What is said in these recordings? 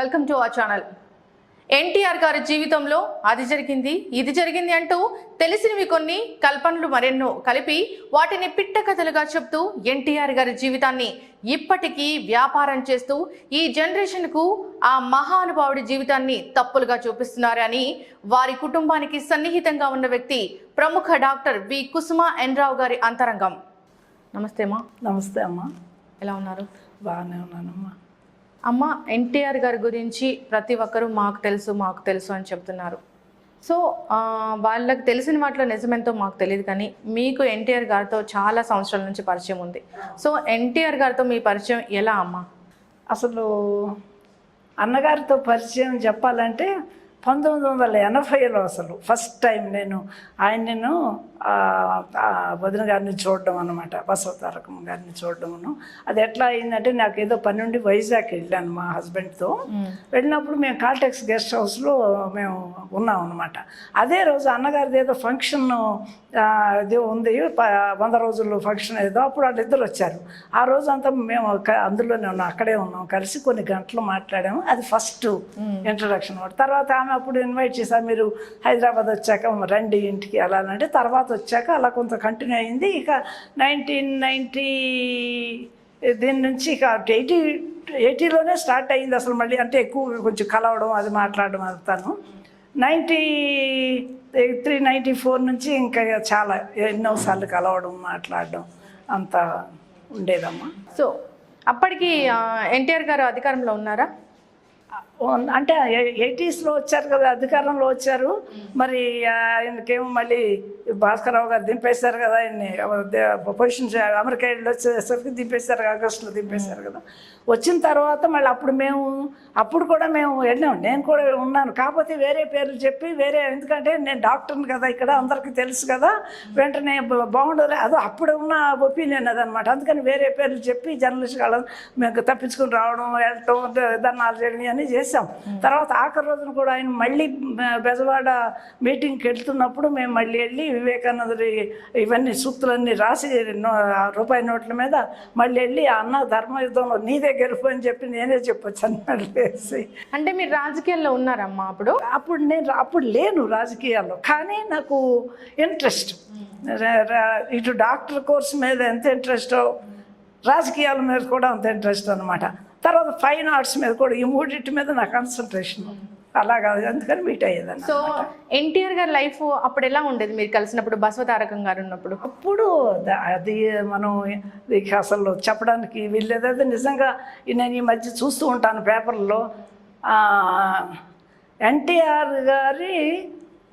Welcome to our channel. NTR గారి జీవితంలో అది జరిగింది ఇది జరిగింది అంటూ తెలిసినవి కొన్ని కల్పనలు మరెన్నో కలిపి వాటిని పిట్ట కథలుగా చెప్తూ ఎన్టీఆర్ గారి జీవితాన్ని ఇప్పటికీ వ్యాపారం చేస్తూ ఈ జనరేషన్కు ఆ మహానుభావుడి జీవితాన్ని తప్పులుగా చూపిస్తున్నారు అని వారి కుటుంబానికి సన్నిహితంగా ఉన్న వ్యక్తి ప్రముఖ డాక్టర్ వి కుసుమ ఎన్ రావు గారి అంతరంగం. నమస్తే అమ్మా. నమస్తే అమ్మా. ఎలా ఉన్నారు? బాగానే ఉన్నానమ్మా. అమ్మ ఎన్టీఆర్ గారి గురించి ప్రతి ఒక్కరూ మాకు తెలుసు మాకు తెలుసు అని చెప్తున్నారు. సో వాళ్ళకి తెలిసిన వాటిలో నిజమెంతో మాకు తెలియదు కానీ మీకు ఎన్టీఆర్ గారితో చాలా సంవత్సరాల నుంచి పరిచయం ఉంది. సో ఎన్టీఆర్ గారితో మీ పరిచయం ఎలా అమ్మ? అసలు అన్నగారితో పరిచయం చెప్పాలంటే పంతొమ్మిది వందల ఎనభైలో అసలు ఫస్ట్ టైం నేను ఆయన నేను వదిన గారిని చూడడం అనమాట బసవతారకం గారిని చూడడమును. అది ఎట్లా అయిందంటే నాకు ఏదో పని నుండి వైజాగ్ వెళ్ళాను మా హస్బెండ్తో. వెళ్ళినప్పుడు మేము కాల్టెక్స్ గెస్ట్ హౌస్లో మేము ఉన్నాం అనమాట అదే రోజు అన్నగారిది ఏదో ఫంక్షన్ ఇది ఉంది వంద రోజులు ఫంక్షన్ ఏదో అప్పుడు వాళ్ళిద్దరు వచ్చారు. ఆ రోజు అంతా మేము అందులోనే ఉన్నాం అక్కడే ఉన్నాం కలిసి కొన్ని గంటలు మాట్లాడాము. అది ఫస్ట్ ఇంట్రడక్షన్ తర్వాత ఆమె అప్పుడు ఇన్వైట్ చేశారు మీరు హైదరాబాద్ వచ్చాక రండి ఇంటికి అలా అంటే తర్వాత వచ్చాక అలా కొంత కంటిన్యూ అయింది. ఇక నైన్టీన్ నైంటీ దీని నుంచి ఇక ఎయిటీ ఎయిటీలోనే స్టార్ట్ అయింది అసలు మళ్ళీ. అంటే ఎక్కువ కొంచెం కలవడం అది మాట్లాడడం అంతాను. నైంటీ త్రీ నైంటీ ఫోర్ నుంచి ఇంకా చాలా ఎన్నోసార్లు కలవడం మాట్లాడడం అంత ఉండేదమ్మా. సో అప్పటికి ఎన్టీఆర్ గారు అధికారంలో ఉన్నారా? ఉన్- అంటే ఎయిటీస్లో వచ్చారు కదా అధికారంలో వచ్చారు. మరి ఆయనకేమో మళ్ళీ భాస్కరరావు గారు దింపేశారు కదా ఆయన్ని పొజిషన్ అమెరికా వెళ్ళి వచ్చేసరికి దింపేశారు ఆగస్టులో దింపేశారు కదా. వచ్చిన తర్వాత మళ్ళీ అప్పుడు మేము అప్పుడు కూడా మేము వెళ్ళాం. నేను కూడా ఉన్నాను. కాకపోతే వేరే పేర్లు చెప్పి వేరే ఎందుకంటే నేను డాక్టర్ని కదా ఇక్కడ అందరికీ తెలుసు కదా. వెంటనే బాగుండదు అది అప్పుడు ఉన్న ఒపీనియన్ అదనమాట అందుకని వేరే పేర్లు చెప్పి జర్నలిస్ట్ వాళ్ళని మేము తప్పించుకుని రావడం వెళ్ళటం ధర్నాలు చేయడం అన్నీ చేసాం తర్వాత ఆఖరి రోజున కూడా ఆయన మళ్ళీ బెజవాడ మీటింగ్కి వెళ్తున్నప్పుడు మేము మళ్ళీ వెళ్ళి వివేకానందుడి ఇవన్నీ సూక్తులన్నీ రాసి రూపాయి నోట్ల మీద మళ్ళీ వెళ్ళి అన్న ధర్మయుద్ధంలో నీదే గెలుపు అని చెప్పి నేనే చెప్పొచ్చు అన్నాడు వేసి అంటే మీరు రాజకీయాల్లో ఉన్నారమ్మా అప్పుడు? అప్పుడు నేను అప్పుడు లేను రాజకీయాల్లో. కానీ నాకు ఇంట్రెస్ట్. ఇటు డాక్టర్ కోర్స్ మీద ఎంత ఇంట్రెస్టో రాజకీయాల మీద కూడా అంత ఇంట్రెస్ట్ అనమాట తర్వాత ఫైన్ ఆర్ట్స్ మీద కూడా ఈ మూడింటి మీద నా కాన్సన్ట్రేషన్ అలాగా అందుకని మీట్ అయ్యేదాన్ని సో ఎన్టీఆర్ గారి లైఫ్ అప్పుడు ఎలా ఉండేది? మీరు కలిసినప్పుడు బసవతారకం గారు ఉన్నప్పుడు? అప్పుడు అది మనం అసలు చెప్పడానికి అది నిజంగా నేను ఈ మధ్య చూస్తూ ఉంటాను పేపర్లో. ఎన్టీఆర్ గారి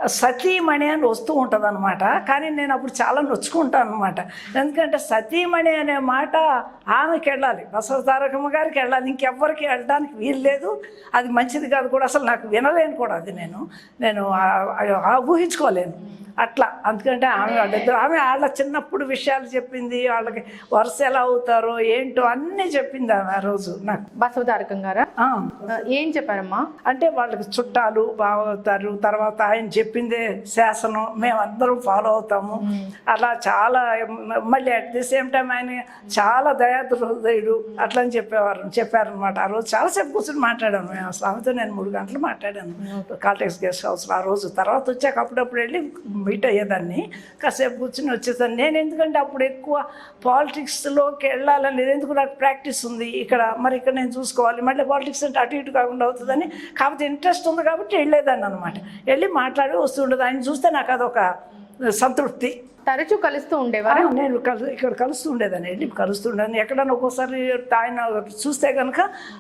సతీమణి అని వస్తూ ఉంటుంది అనమాట కానీ నేను అప్పుడు చాలా నొచ్చుకుంటాను అనమాట ఎందుకంటే సతీమణి అనే మాట ఆమెకి వెళ్ళాలి. బసవ తారకమ్మ గారికి వెళ్ళాలి. ఇంకెవ్వరికి వెళ్ళడానికి వీలు లేదు. అది మంచిది కాదు కూడా అసలు నాకు వినలేను కూడా అది నేను. నేను ఊహించుకోలేను. అట్లా. అందుకంటే ఆమె వాళ్ళిద్దరు ఆమె వాళ్ళ చిన్నప్పుడు విషయాలు చెప్పింది వాళ్ళకి వరుస ఎలా అవుతారో ఏంటో అన్నీ చెప్పింది ఆమె ఆ రోజు నాకు. బసవతారకం గారా? ఏం చెప్పారమ్మా? అంటే వాళ్ళకి చుట్టాలు బాగవుతారు తర్వాత ఆయన చెప్పిందే శాసనం మేమందరం ఫాలో అవుతాము. అలా చాలా మళ్ళీ అట్ ది సేమ్ టైం ఆయన చాలా దయాదృహృదయుడు అట్లా అని చెప్పేవారు చెప్పారనమాట ఆ రోజు చాలాసేపు కూర్చొని మాట్లాడాను మేము. అసలు ఆమెతో నేను మూడు గంటలు మాట్లాడాను. కాల్టెక్స్ గెస్ట్ హౌస్లో ఆ రోజు. తర్వాత వచ్చాక అప్పుడప్పుడు వెళ్ళి మీట్ అయ్యేదాన్ని. కాసేపు కూర్చొని వచ్చేసాను నేను ఎందుకంటే అప్పుడు ఎక్కువ పాలిటిక్స్లోకి వెళ్ళాలని ఎందుకు నాకు ప్రాక్టీస్ ఉంది? ఇక్కడ మరి ఇక్కడ నేను చూసుకోవాలి. మళ్ళీ పాలిటిక్స్ అంటే అటు ఇటు కాకుండా అవుతుందని. కాకపోతే ఇంట్రెస్ట్ ఉంది కాబట్టి వెళ్ళేదాన్ని అనమాట వెళ్ళి మాట్లాడి వస్తుండదు. ఆయన చూస్తే నాకు అదొక సంతృప్తి. తరచూ కలుస్తూ ఉండేవారా? నేను కలు ఇక్కడ కలుస్తూ ఉండేదాన్ని. వెళ్ళి కలుస్తూ ఉండేదాన్ని ఎక్కడన్నా ఒక్కోసారి ఆయన చూస్తే కనుక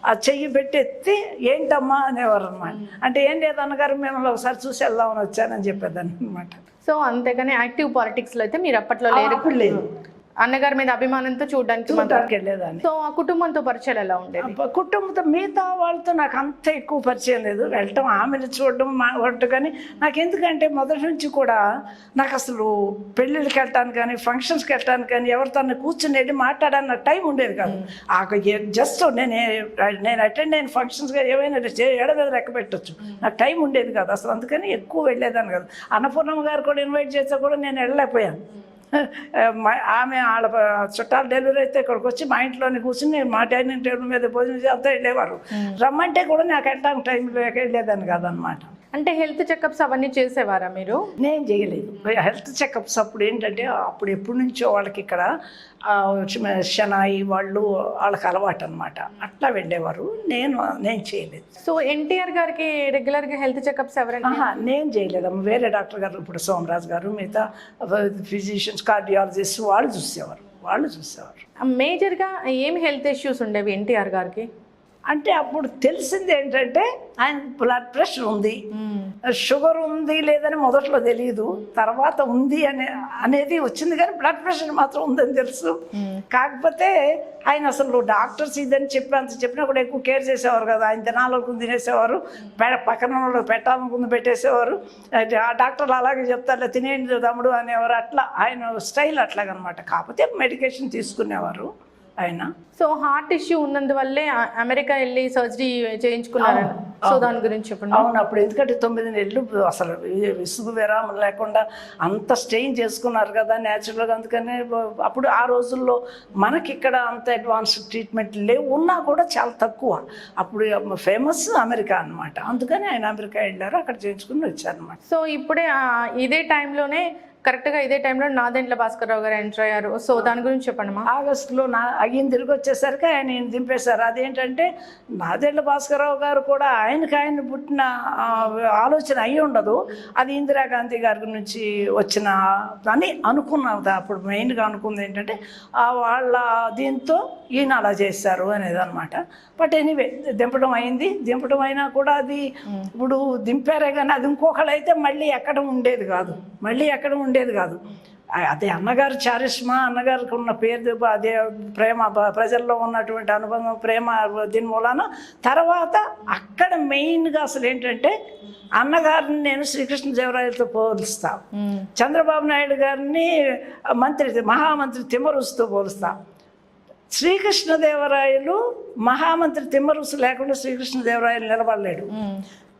ఆ చెయ్యి పెట్టి ఎత్తి ఏంటమ్మా అనేవారు అనమాట అంటే ఏం లేదు అన్నగారు మేము ఒకసారి చూసి వెళ్దామని వచ్చానని చెప్పేదాన్ని అనమాట సో అంతేగాని యాక్టివ్ పాలిటిక్స్లో అయితే మీరు అప్పట్లో లేరు. లేదు. అన్నగారి మీద అభిమానంతో చూడడానికి చూడటానికి వెళ్ళేదాన్ని. సో ఆ కుటుంబంతో పరిచయాలు ఎలా ఉండేది? కుటుంబంతో మిగతా వాళ్ళతో నాకు అంత ఎక్కువ పరిచయం లేదు. వెళ్ళటం ఆమెను చూడడం మాట్లాడటం కానీ నాకు ఎందుకంటే మొదటి నుంచి కూడా నాకు అసలు పెళ్ళిళ్ళకి వెళ్ళటానికి కానీ ఫంక్షన్స్కి వెళ్ళటానికి కానీ ఎవరితో కూర్చుని వెళ్ళి మాట్లాడడానికి నాకు టైం ఉండేది కాదు. ఆ జస్ట్ నేను నేను అటెండ్ అయిన ఫంక్షన్స్ కానీ ఏమైనా చే- ఏడ మీద లెక్క పెట్టచ్చు. నాకు టైం ఉండేది కాదు. అసలు అందుకని ఎక్కువ వెళ్ళేదాన్ని కాదు. అన్నపూర్ణమ్మ గారు కూడా ఇన్వైట్ చేస్తే కూడా నేను వెళ్ళలేకపోయాను. ఆమె వాళ్ళ చుట్టాలు డెలివరీ అయితే ఇక్కడికి వచ్చి మా ఇంట్లోనే కూర్చుని మా డైనింగ్ టేబుల్ మీద భోజనం చేస్తే వెళ్ళేవారు. రమ్మంటే కూడా నాకు వెళ్ళడానికి టైం లేక వెళ్ళేదాన్ని కాదనమాట అంటే హెల్త్ చెకప్స్ అవన్నీ చేసేవారా మీరు? నేను చేయలేదు. హెల్త్ చెకప్స్ అప్పుడు ఏంటంటే అప్పుడు ఎప్పటి నుంచో వాళ్ళకి ఇక్కడ శనాయి వాళ్ళు వాళ్ళకి అలవాటు అనమాట అట్లా వెళ్ళేవారు. నేను నేను చేయలేదు. సో ఎన్టీఆర్ గారికి రెగ్యులర్గా హెల్త్ చెకప్స్ ఎవరైనా నేను చేయలేదమ్మా. వేరే డాక్టర్ గారు ఇప్పుడు సోమరాజు గారు మిగతా ఫిజిషియన్స్ కార్డియాలజిస్ట్ వాళ్ళు చూసేవారు. వాళ్ళు చూసేవారు. మేజర్గా ఏం హెల్త్ ఇష్యూస్ ఉండేవి ఎన్టీఆర్ గారికి? అంటే అప్పుడు తెలిసింది ఏంటంటే ఆయన బ్లడ్ ప్రెషర్ ఉంది. షుగర్ ఉంది లేదని మొదట్లో తెలియదు తర్వాత ఉంది అనే అనేది వచ్చింది కానీ బ్లడ్ ప్రెషర్ మాత్రం ఉందని తెలుసు. కాకపోతే ఆయన అసలు డాక్టర్స్ ఇదని చెప్పి అంత చెప్పినా కూడా ఎక్కువ కేర్ చేసేవారు కదా. ఆయన తినాలనుకుని తినేసేవారు. పక్కన వాళ్ళు పెట్టాలనుకుంది పెట్టేసేవారు. ఆ డాక్టర్లు అలాగే చెప్తారు తినేయండి తమ్ముడు అనేవారు. అట్లా ఆయన స్టైల్ అట్లాగనమాట. కాకపోతే మెడికేషన్ తీసుకునేవారు. ఆయన సో హార్ట్ ఇష్యూ ఉన్నందువల్లే అమెరికా వెళ్ళి సర్జరీ చేయించుకున్నారు. సో దాని గురించి చెప్పండి. అవును అప్పుడు ఎందుకంటే తొమ్మిది నెలలు అసలు విసుగు విరామం లేకుండా అంత స్టెయిన్ చేసుకున్నారు కదా న్యాచురల్గా అందుకనే అప్పుడు ఆ రోజుల్లో మనకి ఇక్కడ అంత అడ్వాన్స్ ట్రీట్మెంట్ లేవు ఉన్నా కూడా చాలా తక్కువ. అప్పుడు ఫేమస్ అమెరికా అన్నమాట. అందుకని ఆయన అమెరికా వెళ్ళారు అక్కడ చేయించుకుని వచ్చారనమాట సో ఇప్పుడే ఇదే టైంలోనే కరెక్ట్గా ఇదే టైంలో నాదెండ్ల భాస్కర్ రావు గారు ఎంటర్ అయ్యారు. సో దాని గురించి చెప్పండి మా ఆగస్టులో నా అయ్యిన తిరిగి వచ్చేసరికి ఆయన ఈయన దింపేశారు. అదేంటంటే నాదెండ్ల భాస్కరరావు గారు కూడా ఆయనకి ఆయన పుట్టిన ఆలోచన అయి ఉండదు. అది ఇందిరాగాంధీ గారి నుంచి వచ్చిన అని అనుకున్నది అప్పుడు మెయిన్గా అనుకుంది ఏంటంటే ఆ వాళ్ళ దీంతో ఈయన అలా చేశారు అనేది అనమాట బట్ ఎనీవే దింపడం అయింది. దింపడం అయినా కూడా అది ఇప్పుడు దింపారే కానీ అది ఇంకొకళ్ళు అయితే మళ్ళీ ఎక్కడ ఉండేది కాదు. మళ్ళీ ఎక్కడ ఉండేది కాదు. ఆ- అదే అన్నగారు చారిస్మా అన్నగారికి ఉన్న పేరు అదే ప్రేమ ప్రజల్లో ఉన్నటువంటి అనుబంధం ప్రేమ దీని మూలాన తర్వాత అక్కడ మెయిన్గా అసలు ఏంటంటే అన్నగారిని నేను శ్రీకృష్ణదేవరాయలతో పోలుస్తా. చంద్రబాబు నాయుడు గారిని మంత్రి మహామంత్రి తిమ్మరుసుతో పోలుస్తా. శ్రీకృష్ణదేవరాయలు మహామంత్రి తిమ్మరుసు లేకుండా శ్రీకృష్ణదేవరాయలు నిలబడలేడు.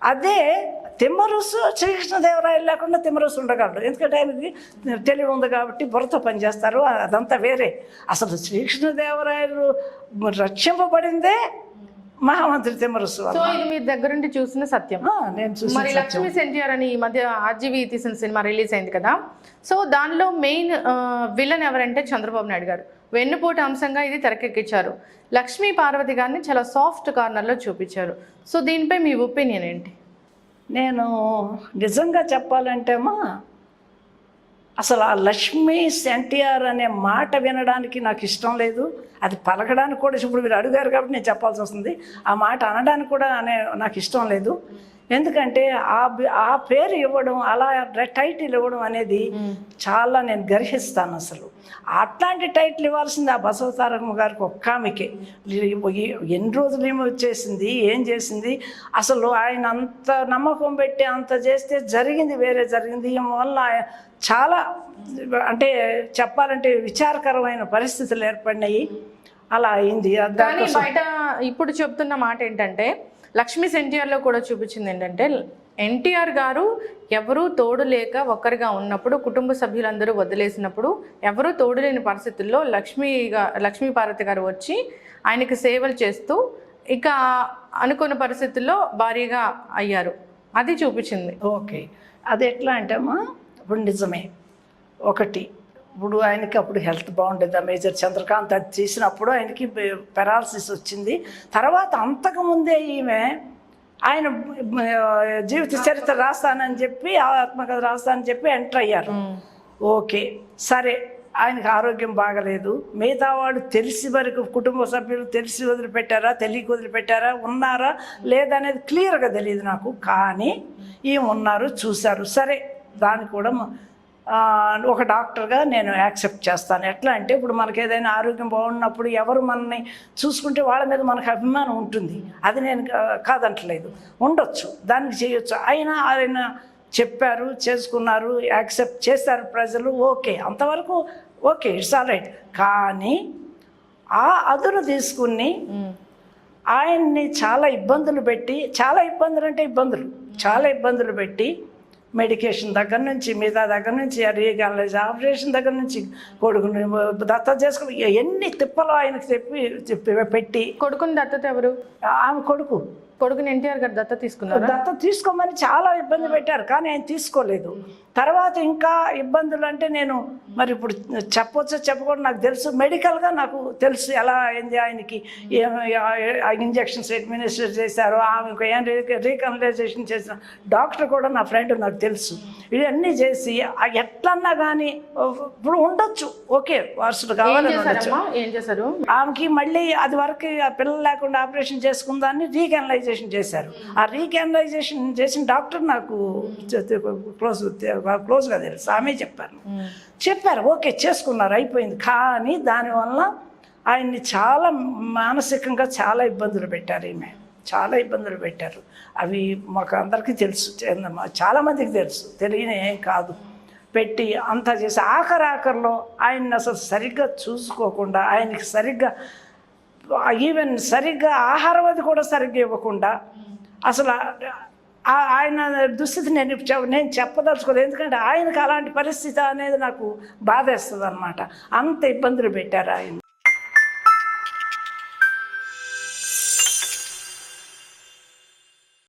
అదే తిమ్మరుసు శ్రీకృష్ణదేవరాయలు లేకుండా తిమ్మరుసు ఉండగలడు ఎందుకంటే ఆయనకి తెలివి ఉంది కాబట్టి బుర్రతో పనిచేస్తారు అదంతా వేరే. అసలు శ్రీకృష్ణదేవరాయలు రక్షింపబడిందే మహామంత్రి తిమ్మరుసు. సో ఇది మీరు దగ్గరుండి చూసిన సత్యం. నేను మరి లక్ష్మీ ఎన్టీఆర్ అని ఈ మధ్య ఆర్జీవి తీసిన సినిమా రిలీజ్ అయింది కదా. సో దానిలో మెయిన్ విలన్ ఎవరంటే చంద్రబాబు నాయుడు గారు. వెన్నుపోటు అంశంగా ఇది తెరకెక్కించారు లక్ష్మీ పార్వతి గారిని చాలా సాఫ్ట్ కార్నర్లో చూపించారు. సో దీనిపై మీ ఒపీనియన్ ఏంటి? నేను నిజంగా చెప్పాలంటేమా అసలు ఆ లక్ష్మి ఎన్టీఆర్ అనే మాట వినడానికి నాకు ఇష్టం లేదు. అది పలకడానికి కూడా ఇప్పుడు మీరు అడిగారు కాబట్టి నేను చెప్పాల్సి వస్తుంది. ఆ మాట అనడానికి కూడా అనే నాకు ఇష్టం లేదు. ఎందుకంటే ఆ ఆ పేరు ఇవ్వడం అలా టైటిల్ ఇవ్వడం అనేది చాలా నేను గర్హిస్తాను అసలు. అట్లాంటి టైటిల్ ఇవ్వాల్సింది ఆ బసవతారకమ్మ గారికి ఒక్క ఆమెకే. ఎన్ని రోజులు ఏమో చేసింది ఏం చేసింది అసలు ఆయన అంత నమ్మకం పెట్టి అంత చేస్తే జరిగింది వేరే జరిగింది వల్ల చాలా అంటే చెప్పాలంటే విచారకరమైన పరిస్థితులు ఏర్పడినాయి. అలా అయింది. బయట ఇప్పుడు చెప్తున్న మాట ఏంటంటే లక్ష్మీ ఎన్టీఆర్లో కూడా చూపించింది ఏంటంటే ఎన్టీఆర్ గారు ఎవరూ తోడు లేక ఒక్కరిగా ఉన్నప్పుడు కుటుంబ సభ్యులందరూ వదిలేసినప్పుడు ఎవరూ తోడు లేని పరిస్థితుల్లో లక్ష్మీ గా- లక్ష్మీ పార్వతి గారు వచ్చి ఆయనకి సేవలు చేస్తూ ఇక అనుకున్న పరిస్థితుల్లో భారీగా అయ్యారు. అది చూపించింది. ఓకే. అది ఎట్లా అంటే అమ్మా ఇప్పుడు నిజమే. ఒకటి ఇప్పుడు ఆయనకి అప్పుడు హెల్త్ బాగుండేది. మేజర్ చంద్రకాంత్ అది చేసినప్పుడు ఆయనకి పెరాలసిస్ వచ్చింది. తర్వాత అంతకుముందే ఈమె ఆయన జీవిత చరిత్ర రాస్తానని చెప్పి ఆత్మకథ రాస్తానని చెప్పి ఎంటర్ అయ్యారు. ఓకే. సరే. ఆయనకు ఆరోగ్యం బాగలేదు. మిగతా వాళ్ళు తెలిసి వరకు కుటుంబ సభ్యులు తెలిసి వదిలిపెట్టారా తెలియక వదిలిపెట్టారా ఉన్నారా లేదనేది క్లియర్గా తెలియదు నాకు. కానీ ఈ ఉన్నారు చూశారు. సరే. దాన్ని కూడా ఒక డాక్టర్గా నేను యాక్సెప్ట్ చేస్తాను. ఎట్లా అంటే ఇప్పుడు మనకి ఏదైనా ఆరోగ్యం బాగున్నప్పుడు ఎవరు మనని చూసుకుంటే వాళ్ళ మీద మనకు అభిమానం ఉంటుంది. అది నేను కాదంటలేదు. ఉండొచ్చు దానికి చేయొచ్చు. అయినా ఆయన చెప్పారు చేసుకున్నారు యాక్సెప్ట్ చేశారు ప్రజలు ఓకే. అంతవరకు ఓకే ఇట్స్ ఆల్ రైట్. కానీ ఆ అదును తీసుకుని ఆయన్ని చాలా ఇబ్బందులు పెట్టి చాలా ఇబ్బందులు అంటే ఇబ్బందులు. చాలా ఇబ్బందులు పెట్టి మెడికేషన్ దగ్గర నుంచి మిగతా దగ్గర నుంచి రీగాలైజ్ ఆపరేషన్ దగ్గర నుంచి కొడుకుని దత్త చేసుకుని ఎన్ని తిప్పలు ఆయనకు చెప్పి చెప్పి పెట్టి. కొడుకుని దత్తత ఎవరు? ఆమె కొడుకు. కొడుకుని ఎన్టీఆర్ గారు దత్త తీసుకున్నారా? దత్త తీసుకోమని చాలా ఇబ్బంది పెట్టారు కానీ ఆయన తీసుకోలేదు. తర్వాత ఇంకా ఇబ్బందులు అంటే నేను మరి ఇప్పుడు చెప్పొచ్చో చెప్పకూడదు నాకు తెలుసు. మెడికల్గా నాకు తెలుసు ఎలా అయింది ఆయనకి. ఏం ఇంజెక్షన్స్ అడ్మినిస్టర్ చేశారో ఆమెకు ఏం రీకనలైజేషన్ చేసిన డాక్టర్ కూడా నా ఫ్రెండ్ నాకు తెలుసు. ఇవన్నీ చేసి ఎట్లన్నా కానీ ఇప్పుడు ఉండొచ్చు ఓకే వారసుడు ఏం కావాలని ఉండొచ్చు. ఏం చేశారు? ఆమెకి మళ్ళీ అది వరకు ఆ పిల్లలు లేకుండా ఆపరేషన్ చేసుకుందాన్ని రీకెనలైజేషన్ చేశారు. ఆ రీకెనలైజేషన్ చేసిన డాక్టర్ నాకు క్లోజ్ క్లోజ్గా తెలుసు ఆమె చెప్పారు. చెప్పారు ఓకే చేసుకున్నారు అయిపోయింది. కానీ దానివల్ల ఆయన్ని చాలా మానసికంగా చాలా ఇబ్బందులు పెట్టారు ఈమె. చాలా ఇబ్బందులు పెట్టారు. అవి మాకు అందరికీ తెలుసు. చాలా మందికి తెలుసు. తెలియని ఏం కాదు. పెట్టి అంతా చేసి ఆఖరి ఆఖరిలో ఆయన్ని అసలు సరిగ్గా చూసుకోకుండా ఆయనకి సరిగ్గా ఈవెన్ సరిగ్గా ఆహారం అది కూడా సరిగ్గా ఇవ్వకుండా అసలు ఆ- ఆయన దుస్థితి నేను నేను చెప్పదలుచుకోలేదు. ఎందుకంటే ఆయనకు అలాంటి పరిస్థితి అనేది నాకు బాధేస్తుంది అనమాట అంత ఇబ్బందులు పెట్టారు ఆయన.